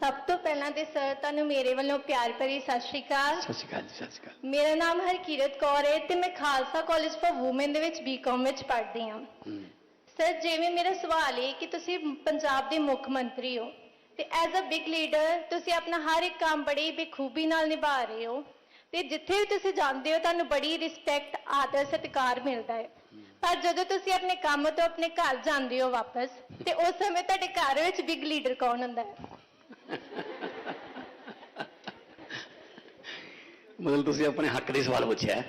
ਸਭ ਤੋਂ ਪਹਿਲਾਂ ਤੇ ਸਰ ਤੁਹਾਨੂੰ ਮੇਰੇ ਵੱਲੋਂ ਪਿਆਰ ਭਰੀ ਸਤਿ ਸ਼੍ਰੀ ਅਕਾਲ। ਸਤਿ ਸ਼੍ਰੀ ਅਕਾਲ ਜੀ ਸਤਿ ਸ਼੍ਰੀ ਅਕਾਲ। ਮੇਰਾ ਨਾਮ ਹਰਕੀਰਤ ਕੌਰ ਹੈ ਤੇ ਮੈਂ ਖਾਲਸਾ ਕਾਲਜ ਫॉर ਔਮਨ ਦੇ ਵਿੱਚ ਬੀਕਾਮ ਵਿੱਚ ਪੜ੍ਹਦੀ ਹਾਂ। ਸਰ ਜਿਵੇਂ ਮੇਰਾ ਸਵਾਲ ਹੈ ਕਿ ਤੁਸੀਂ ਪੰਜਾਬ ਦੇ ਮੁੱਖ ਮੰਤਰੀ ਹੋ ਤੇ ਐਜ਼ ਅ ਬਿਗ ਲੀਡਰ ਤੁਸੀਂ ਆਪਣਾ ਹਰ ਇੱਕ ਕੰਮ ਬੜੀ ਬਖੂਬੀ ਨਾਲ ਨਿਭਾ ਰਹੇ ਹੋ ਤੇ ਜਿੱਥੇ ਵੀ ਤੁਸੀਂ ਜਾਂਦੇ ਹੋ ਤੁਹਾਨੂੰ ਬੜੀ ਰਿਸਪੈਕਟ ਆਦਰ ਸਤਿਕਾਰ ਮਿਲਦਾ ਹੈ। ਪਰ ਜਦੋਂ ਤੁਸੀਂ ਆਪਣੇ ਕੰਮ ਤੋਂ ਆਪਣੇ ਘਰ ਜਾਂਦੇ ਹੋ ਵਾਪਸ ਤੇ ਉਸ ਸਮੇਂ ਤੁਹਾਡੇ ਘਰ ਵਿੱਚ ਬਿਗ ਲੀਡਰ ਕੌਣ ਹੁੰਦਾ ਹੈ? ਮਤਲਬ ਤੁਸੀਂ ਆਪਣੇ ਹੱਕ ਦੇ ਸਵਾਲ ਪੁੱਛਿਆ।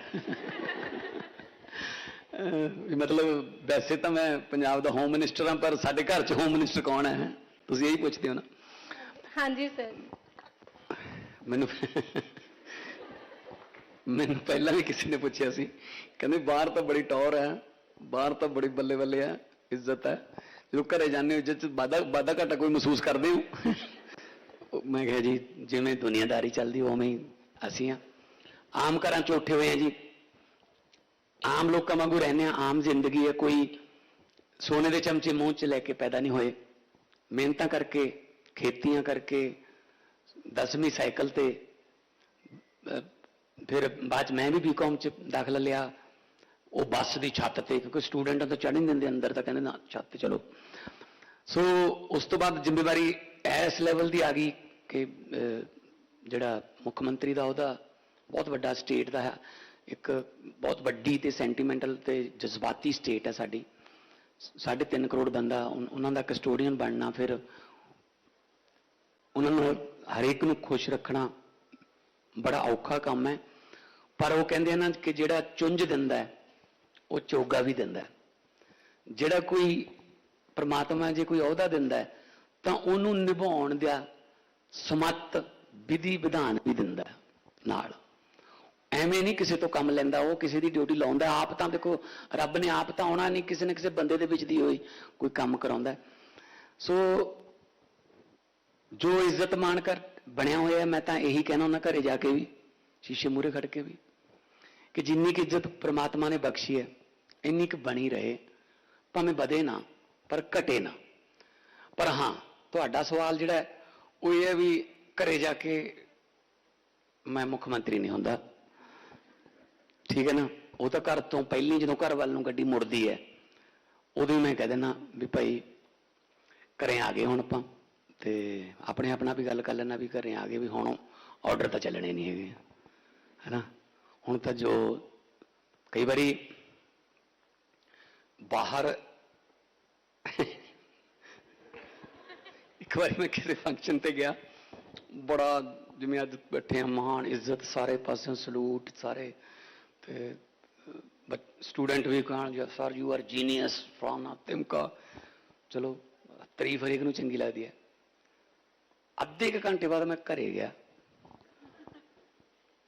ਮਤਲਬ ਵੈਸੇ ਤਾਂ ਮੈਂ ਪੰਜਾਬ ਦਾ ਹੋਮ ਮਿਨਿਸਟਰ ਹਾਂ ਪਰ ਸਾਡੇ ਘਰ 'ਚ ਹੋਮ ਮਿਨਿਸਟਰ ਕੌਣ ਹੈ? ਤੁਸੀਂ ਇਹੀ ਪੁੱਛਦੇ ਹੋ ਨਾ। ਹਾਂਜੀ ਸਰ ਮੈਨੂੰ ਮੈਨੂੰ ਪਹਿਲਾਂ ਵੀ ਕਿਸੇ ਨੇ ਪੁੱਛਿਆ ਸੀ। ਕਹਿੰਦੇ ਬਾਹਰ ਤਾਂ ਬੜੀ ਟੌਰ ਹੈ ਬਾਹਰ ਤਾਂ ਬੜੀ ਬੱਲੇ ਬੱਲੇ ਹੈ ਇੱਜ਼ਤ ਹੈ। ਜਦੋਂ ਘਰੇ ਜਾਂਦੇ ਹੋ ਇੱਜ਼ਤ ਵਾਧਾ ਵਾਧਾ ਘਾਟਾ ਕੋਈ ਮਹਿਸੂਸ ਕਰਦੇ ਹੋ? ਮੈਂ ਕਿਹਾ ਜੀ, ਜਿਵੇਂ ਦੁਨੀਆਦਾਰੀ ਚੱਲਦੀ, ਉਵੇਂ ਹੀ ਅਸੀਂ ਆ। ਆਮ ਘਰਾਂ 'ਚ ਉੱਠੇ ਹੋਏ ਆ ਜੀ। ਆਮ ਲੋਕਾਂ ਵਾਂਗੂ ਰਹਿੰਦੇ ਆ। ਆਮ ਜ਼ਿੰਦਗੀ ਹੈ ਕੋਈ ਸੋਨੇ ਦੇ ਚਮਚੇ ਮੂੰਹ 'ਚ ਲੈ ਕੇ ਪੈਦਾ ਨਹੀਂ ਹੋਏ। ਮਿਹਨਤਾਂ ਕਰਕੇ, ਖੇਤੀਆਂ ਕਰਕੇ, ਦਸਵੀਂ ਸਾਈਕਲ ਤੇ ਫਿਰ ਬਾਅਦ 'ਚ ਮੈਂ ਵੀ ਬੀਕਾਮ ਚ ਦਾਖਲਾ ਲਿਆ। ਉਹ ਬੱਸ ਦੀ ਛੱਤ ਤੇ, ਕਿਉਂਕਿ ਸਟੂਡੈਂਟਾਂ ਤਾਂ ਚੜ੍ਹ ਨਹੀਂ ਦਿੰਦੇ, ਅੰਦਰ ਤਾਂ ਕਹਿੰਦੇ ਨਾ, ਛੱਤ ਤੇ ਚਲੋ। ਸੋ, ਉਸ ਤੋਂ ਬਾਅਦ ਜ਼ਿੰਮੇਵਾਰੀ ਇਸ ਲੈਵਲ ਦੀ ਆ ਗਈ। ਕਿ ਜਿਹੜਾ ਮੁੱਖ ਮੰਤਰੀ ਦਾ ਉਹਦਾ ਬਹੁਤ ਵੱਡਾ ਸਟੇਟ ਦਾ ਹੈ। ਇੱਕ ਬਹੁਤ ਵੱਡੀ ਤੇ ਸੈਂਟੀਮੈਂਟਲ ਤੇ ਜਜ਼ਬਾਤੀ ਸਟੇਟ ਹੈ ਸਾਡੀ। ਸਾਢੇ ਤਿੰਨ ਕਰੋੜ ਬੰਦਾ ਉਹਨਾਂ ਦਾ ਕਸਟੋਡੀਅਨ ਬਣਨਾ ਫਿਰ ਉਹਨਾਂ ਨੂੰ ਹਰੇਕ ਨੂੰ ਖੁਸ਼ ਰੱਖਣਾ ਬੜਾ ਔਖਾ ਕੰਮ ਹੈ। ਪਰ ਉਹ ਕਹਿੰਦੇ ਹਨ ਕਿ ਜਿਹੜਾ ਚੁੰਝ ਦਿੰਦਾ ਹੈ, ਉਹ ਚੋਗਾ ਵੀ ਦਿੰਦਾ ਹੈ। ਜਿਹੜਾ ਕੋਈ ਪ੍ਰਮਾਤਮਾ ਜੇ ਕੋਈ ਅਹੁਦਾ ਦਿੰਦਾ ਹੈ, ਤਾਂ ਉਹਨੂੰ ਨਿਭਾਉਣ ਦਾ ਸਮਤ ਵਿਧੀ ਵਿਧਾਨ ਵੀ ਦਿੰਦਾ ਨਾਲ। ਐਵੇਂ ਨਹੀਂ ਕਿਸੇ ਤੋਂ ਕੰਮ ਲੈਂਦਾ, ਉਹ ਕਿਸੇ ਦੀ ਡਿਊਟੀ ਲਾਉਂਦਾ, ਆਪ ਤਾਂ ਦੇਖੋ ਰੱਬ ਨੇ ਆਪ ਤਾਂ ਆਉਣਾ ਨਹੀਂ ਕਿਸੇ ਨੇ ਕਿਸੇ ਬੰਦੇ ਦੇ ਵਿੱਚ ਦੀ ਹੋਈ ਕੋਈ ਕੰਮ ਕਰਾਉਂਦਾ। ਸੋ ਜੋ ਇੱਜ਼ਤ ਮਾਣ ਕਰ ਬਣਿਆ ਹੋਇਆ ਮੈਂ ਤਾਂ ਇਹੀ ਕਹਿਣਾ ਉਹਨਾਂ ਘਰੇ ਜਾ ਕੇ ਵੀ, ਸ਼ੀਸ਼ੇ ਮੂਰੇ ਖੜ ਕੇ ਵੀ, ਕਿ ਜਿੰਨੀ ਕੁ ਇੱਜ਼ਤ ਪ੍ਰਮਾਤਮਾ ਨੇ ਬਖਸ਼ੀ ਹੈ, ਇੰਨੀ ਕੁ ਬਣੀ ਰਹੇ। ਭਾਵੇਂ ਵਧੇ ਨਾ, ਪਰ ਘਟੇ ਨਾ। ਪਰ ਹਾਂ, ਤੁਹਾਡਾ ਸਵਾਲ ਜਿਹੜਾ ਉਹ ਇਹ ਹੈ ਵੀ ਘਰੇ ਜਾ ਕੇ ਮੈਂ ਮੁੱਖ ਮੰਤਰੀ ਨਹੀਂ ਹੁੰਦਾ। ਠੀਕ ਹੈ ਨਾ? ਉਹ ਤਾਂ ਘਰ ਤੋਂ ਪਹਿਲਾਂ ਹੀ ਜਦੋਂ ਘਰ ਵੱਲ ਨੂੰ ਗੱਡੀ ਮੁੜਦੀ ਹੈ, ਉਦੋਂ ਹੀ ਮੈਂ ਕਹਿ ਦੇਣਾ ਵੀ ਭਾਈ ਘਰੇ ਆ ਗਏ ਹੁਣ ਆਪਾਂ ਤੇ ਆਪਣੇ ਆਪਣਾ ਵੀ ਗੱਲ ਕਰ ਲੈਣਾ ਵੀ ਘਰੇ ਆ ਗਏ ਵੀ ਹੁਣ ਆਰਡਰ ਤਾਂ ਚੱਲਣੇ ਨਹੀਂ ਹੈਗੇ। ਹੈਨਾ? ਹੁਣ ਤਾਂ ਜੋ ਕਈ ਵਾਰੀ ਬਾਹਰ ਇੱਕ ਵਾਰੀ ਮੈਂ ਕਿਸੇ ਫੰਕਸ਼ਨ ਤੇ ਗਿਆ। ਬੜਾ ਜਿਵੇਂ ਅੱਜ ਬੈਠੇ ਆ ਮਹਾਨ ਇੱਜ਼ਤ, ਸਾਰੇ ਪਾਸਿਓਂ ਸਲੂਟ, ਸਾਰੇ ਤੇ ਸਟੂਡੈਂਟ ਵੀ ਕਹਣ sir you are genius from ਤਿਮਕਾ। ਚਲੋ, ਤਾਰੀਫ ਹਰੇਕ ਨੂੰ ਚੰਗੀ ਲੱਗਦੀ ਹੈ। ਅੱਧੇ ਕੁ ਘੰਟੇ ਬਾਅਦ ਮੈਂ ਘਰੇ ਗਿਆ।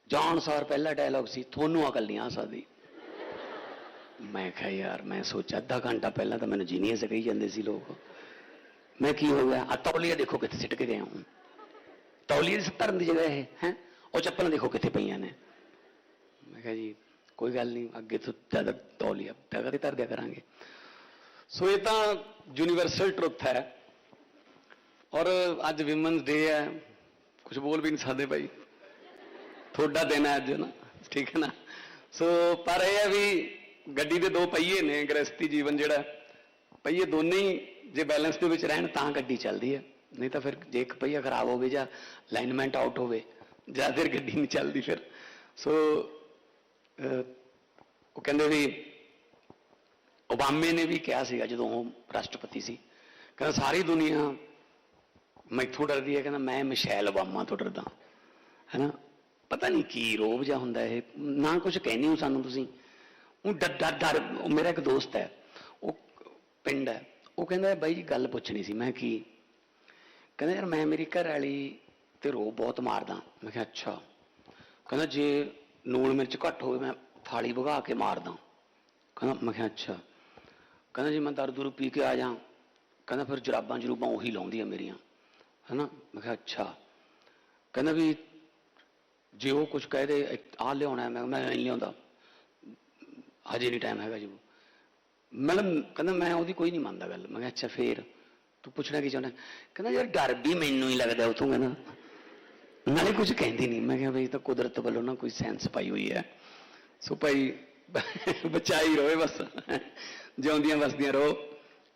ਜਾਣ ਸਾਰ ਪਹਿਲਾ ਡਾਇਲੌਗ ਸੀ, ਤੁਹਾਨੂੰ ਅਕਲ ਨਹੀਂ ਆ ਸਕਦੀ। ਮੈਂ ਕਿਹਾ, ਯਾਰ, ਮੈਂ ਸੋਚਿਆ ਅੱਧਾ ਘੰਟਾ ਪਹਿਲਾਂ ਤਾਂ ਮੈਨੂੰ ਜੀਨੀਅਸ ਕਹੀ ਜਾਂਦੇ ਸੀ ਲੋਕ। ਮੈਂ ਕੀ ਹੋ ਗਿਆ? ਆ ਤੌਲੀਆ ਦੇਖੋ ਕਿੱਥੇ ਸਿੱਟ ਕੇ ਗਿਆ ਹੂੰ। ਤੌਲੀਏ ਦੀ ਧਰਨ ਦੀ ਜਗ੍ਹਾ ਇਹ, ਹੈ? ਉਹ ਚੱਪਲਾਂ ਦੇਖੋ ਕਿੱਥੇ ਪਈਆਂ ਨੇ। ਮੈਂ ਕਿਹਾ ਜੀ, ਕੋਈ ਗੱਲ ਨਹੀਂ, ਅੱਗੇ ਤੋਂ ਜ਼ਿਆਦਾ ਤੌਲੀਆ ਜਗ੍ਹਾ ਤੇ ਧਰ ਦਿਆ ਕਰਾਂਗੇ। ਸੋ ਇਹ ਤਾਂ ਯੂਨੀਵਰਸਲ ਟਰੁੱਥ ਹੈ। ਔਰ ਅੱਜ ਵਿਮਨਸ ਡੇ ਹੈ। ਕੁਝ ਬੋਲ ਵੀ ਨਹੀਂ ਸਕਦੇ ਭਾਈ। ਤੁਹਾਡਾ ਦਿਨ ਹੈ ਅੱਜ ਨਾ? ਠੀਕ ਹੈ ਨਾ? ਸੋ ਪਰ ਇਹ ਹੈ ਵੀ ਗੱਡੀ ਦੇ ਦੋ ਪਹੀਏ ਨੇ ਗ੍ਰਸਤੀ ਜੀਵਨ ਜਿਹੜਾ। ਪਹੀਏ ਦੋਨੇ ਹੀ ਜੇ ਬੈਲੈਂਸ ਦੇ ਵਿੱਚ ਰਹਿਣ ਤਾਂ ਗੱਡੀ ਚੱਲਦੀ ਹੈ। ਨਹੀਂ ਤਾਂ ਫਿਰ ਜੇ ਇੱਕ ਪਹੀਆ ਖਰਾਬ ਹੋਵੇ ਜਾਂ ਅਲਾਈਨਮੈਂਟ ਆਊਟ ਹੋਵੇ ਜ਼ਿਆਦਾ ਦੇਰ ਗੱਡੀ ਨਹੀਂ ਚੱਲਦੀ ਫਿਰ। ਸੋ ਉਹ ਕਹਿੰਦੇ ਵੀ ਓਬਾਮੇ ਨੇ ਵੀ ਕਿਹਾ ਸੀਗਾ ਜਦੋਂ ਉਹ ਰਾਸ਼ਟਰਪਤੀ ਸੀ। ਕਹਿੰਦਾ ਸਾਰੀ ਦੁਨੀਆ ਮੈਥੋਂ ਡਰਦੀ ਹੈ, ਕਹਿੰਦਾ ਮੈਂ ਮਿਸ਼ੈਲ ਓਬਾਮਾ ਤੋਂ ਡਰਦਾ। ਹੈਨਾ? ਪਤਾ ਨਹੀਂ ਕੀ ਰੋਬ ਜਿਹਾ ਹੁੰਦਾ ਇਹ। ਨਾ ਕੁਝ ਕਹਿੰਦੇ ਹੋ ਸਾਨੂੰ ਤੁਸੀਂ। ਉਹ ਡਰ ਡਰ, ਉਹ ਮੇਰਾ ਇੱਕ ਦੋਸਤ ਹੈ। ਪਿੰਡ ਹੈ। ਉਹ ਕਹਿੰਦਾ, ਬਾਈ ਜੀ, ਗੱਲ ਪੁੱਛਣੀ ਸੀ। ਮੈਂ ਕੀ? ਕਹਿੰਦਾ, ਯਾਰ, ਮੈਂ ਮੇਰੀ ਘਰ ਵਾਲੀ ਤੇ ਰੋ ਬਹੁਤ ਮਾਰਦਾ। ਮੈਂ ਕਿਹਾ, ਅੱਛਾ। ਕਹਿੰਦਾ, ਜੇ ਨੂਣ ਮਿਰਚ ਘੱਟ ਹੋਵੇ, ਮੈਂ ਥਾਲੀ ਭਗਾ ਕੇ ਮਾਰਦਾ। ਕਹਿੰਦਾ, ਮੈਂ ਕਿਹਾ, ਅੱਛਾ। ਕਹਿੰਦਾ, ਜੀ ਮੈਂ ਦਰ ਦੁਰੂ ਪੀ ਕੇ ਆ ਜਾ, ਕਹਿੰਦਾ, ਫਿਰ ਜਰਾਬਾਂ ਜਰੂਬਾਂ ਉਹੀ ਲਾਉਂਦੀਆਂ ਆ ਮੇਰੀਆਂ। ਹੈਨਾ? ਮੈਂ ਕਿਹਾ, ਅੱਛਾ। ਕਹਿੰਦਾ ਵੀ, ਜੇ ਉਹ ਕੁਝ ਕਹਿ ਦੇ ਆ ਲਿਆਉਣਾ ਮੈਂ ਮੈਂ ਨਹੀਂ ਲਿਆਉਂਦਾ। ਹਜੇ ਨਹੀਂ ਟਾਈਮ ਹੈਗਾ ਜੀ ਮੈਡਮ, ਕਹਿੰਦਾ ਮੈਂ ਉਹਦੀ ਕੋਈ ਨਹੀਂ ਮੰਨਦਾ ਗੱਲ। ਮੈਂ ਕਿਹਾ, ਅੱਛਾ, ਫੇਰ? ਤੂੰ ਪੁੱਛਣਾ ਕੀ ਚਾਹੁੰਦਾ? ਕਹਿੰਦਾ, ਯਾਰ, ਡਰ ਵੀ ਮੈਨੂੰ ਹੀ ਲੱਗਦਾ ਉਤੋਂ ਕਹਿੰਦਾ। ਨਾਲੇ ਕੁਝ ਕਹਿੰਦੀ ਨਹੀਂ। ਮੈਂ ਕਿਹਾ ਬਈ ਤਾਂ ਕੁਦਰਤ ਵੱਲੋਂ ਨਾ ਕੋਈ ਸੈਂਸ ਪਾਈ ਹੋਈ ਹੈ। ਸੋ ਭਾਈ, ਬਚਾਈ ਰੋਏ ਬਸ। ਜਿਉਂਦੀਆਂ ਵਸਦੀਆਂ ਰਹੋ,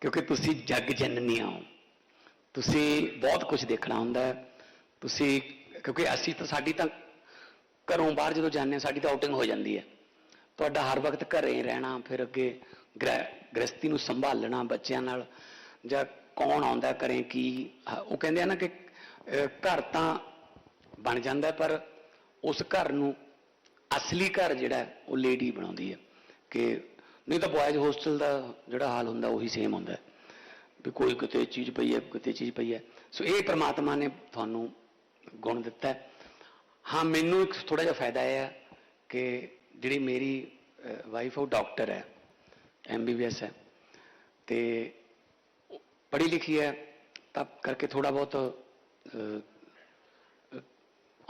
ਕਿਉਂਕਿ ਤੁਸੀਂ ਜੱਗ ਜਨਨੀਆਂ ਹੋ। ਤੁਸੀਂ ਬਹੁਤ ਕੁਝ ਦੇਖਣਾ ਹੁੰਦਾ ਹੈ। ਤੁਸੀਂ, ਕਿਉਂਕਿ ਅਸੀਂ ਤਾਂ ਸਾਡੀ ਤਾਂ ਘਰੋਂ ਬਾਹਰ ਜਦੋਂ ਜਾਂਦੇ ਹਾਂ, ਸਾਡੀ ਤਾਂ ਆਊਟਿੰਗ ਹੋ ਜਾਂਦੀ ਹੈ। ਤੁਹਾਡਾ ਹਰ ਵਕਤ ਘਰੇ ਹੀ ਰਹਿਣਾ, ਫਿਰ ਅੱਗੇ ਗ੍ਰਸਤੀ ਨੂੰ ਸੰਭਾਲਣਾ ਬੱਚਿਆਂ ਨਾਲ ਜਾਂ ਕੌਣ ਆਉਂਦਾ ਕਰੇ, ਕੀ, ਹ- ਉਹ ਕਹਿੰਦੇ ਆ ਨਾ ਕਿ ਘਰ ਤਾਂ ਬਣ ਜਾਂਦਾ, ਪਰ ਉਸ ਘਰ ਨੂੰ ਅਸਲੀ ਘਰ ਜਿਹੜਾ, ਉਹ ਲੇਡੀ ਬਣਾਉਂਦੀ ਹੈ ਕਿ ਨਹੀਂ ਤਾਂ ਬॉयਜ਼ ਹੋਸਟਲ ਦਾ ਜਿਹੜਾ ਹਾਲ ਹੁੰਦਾ, ਉਹੀ ਸੇਮ ਹੁੰਦਾ। ਵੀ ਕੋਈ ਕਿਤੇ ਚੀਜ਼ ਪਈ ਹੈ, ਕਿਤੇ ਚੀਜ਼ ਪਈ ਹੈ। ਸੋ ਇਹ ਪ੍ਰਮਾਤਮਾ ਨੇ ਤੁਹਾਨੂੰ ਗੁਣ ਦਿੱਤਾ। ਹਾਂ, ਮੈਨੂੰ ਇੱਕ ਥੋੜਾ ਜਿਹਾ ਫਾਇਦਾ ਇਹ ਹੈ ਕਿ ਜਿਹੜੀ ਮੇਰੀ ਵਾਈਫ ਉਹ ਡਾਕਟਰ ਹੈ। ਐਮਬੀਬੀਐਸ ਹੈ। ਤੇ ਪੜ੍ਹੀ ਲਿਖੀ ਹੈ, ਤਾਂ ਕਰਕੇ ਥੋੜਾ ਬਹੁਤ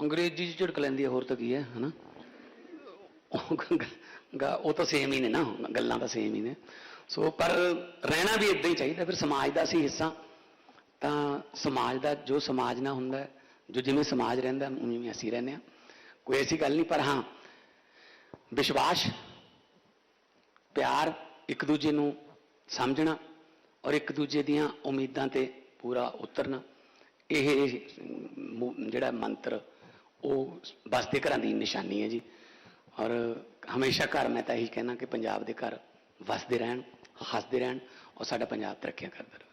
ਅੰਗਰੇਜ਼ੀ ਚ ਝੜਕ ਲੈਂਦੀ ਹੈ, ਹੋਰ ਤਾਂ ਕੀ ਹੈ, ਹਨਾ? ਉਹ ਗ- ਉਹ ਤਾਂ ਸੇਮ ਹੀ ਨੇ ਨਾ, ਗੱਲਾਂ ਤਾਂ ਸੇਮ ਹੀ ਨੇ। ਸੋ, ਪਰ ਰਹਿਣਾ ਵੀ ਇਦਾਂ ਹੀ ਚਾਹੀਦਾ, ਫਿਰ ਸਮਾਜ ਦਾ ਅਸੀਂ ਹਿੱਸਾ। ਤਾਂ ਸਮਾਜ ਦਾ, ਜੋ ਸਮਾਜ ਨਾਲ ਹੁੰਦਾ ਜੋ ਜਿਵੇਂ ਸਮਾਜ ਰਹਿੰਦਾ ਉਵੇਂ ਅਸੀਂ ਰਹਿੰਦੇ ਹਾਂ। ਕੋਈ ਐਸੀ ਗੱਲ ਨਹੀਂ, ਪਰ ਹਾਂ, ਵਿਸ਼ਵਾਸ, ਪਿਆਰ ਇੱਕ ਦੂਜੇ ਨੂੰ ਸਮਝਣਾ ਔਰ ਇੱਕ ਦੂਜੇ ਦੀਆਂ ਉਮੀਦਾਂ ਤੇ ਪੂਰਾ ਉਤਰਨਾ। ਇਹ ਜਿਹੜਾ ਮੰਤਰ, ਉਹ ਬਸਦੇ ਘਰਾਂ ਦੀ ਨਿਸ਼ਾਨੀ ਹੈ ਜੀ। ਔਰ ਹਮੇਸ਼ਾ ਘਰ ਮੈਂ ਤਾਂ ਇਹੀ ਕਹਿਣਾ ਕਿ ਪੰਜਾਬ ਦੇ ਘਰ ਵਸਦੇ ਰਹਿਣ, ਹੱਸਦੇ ਰਹਿਣ ਔਰ ਸਾਡਾ ਪੰਜਾਬ ਤਰੱਕੀਆਂ ਕਰਦਾ ਰਹੇ।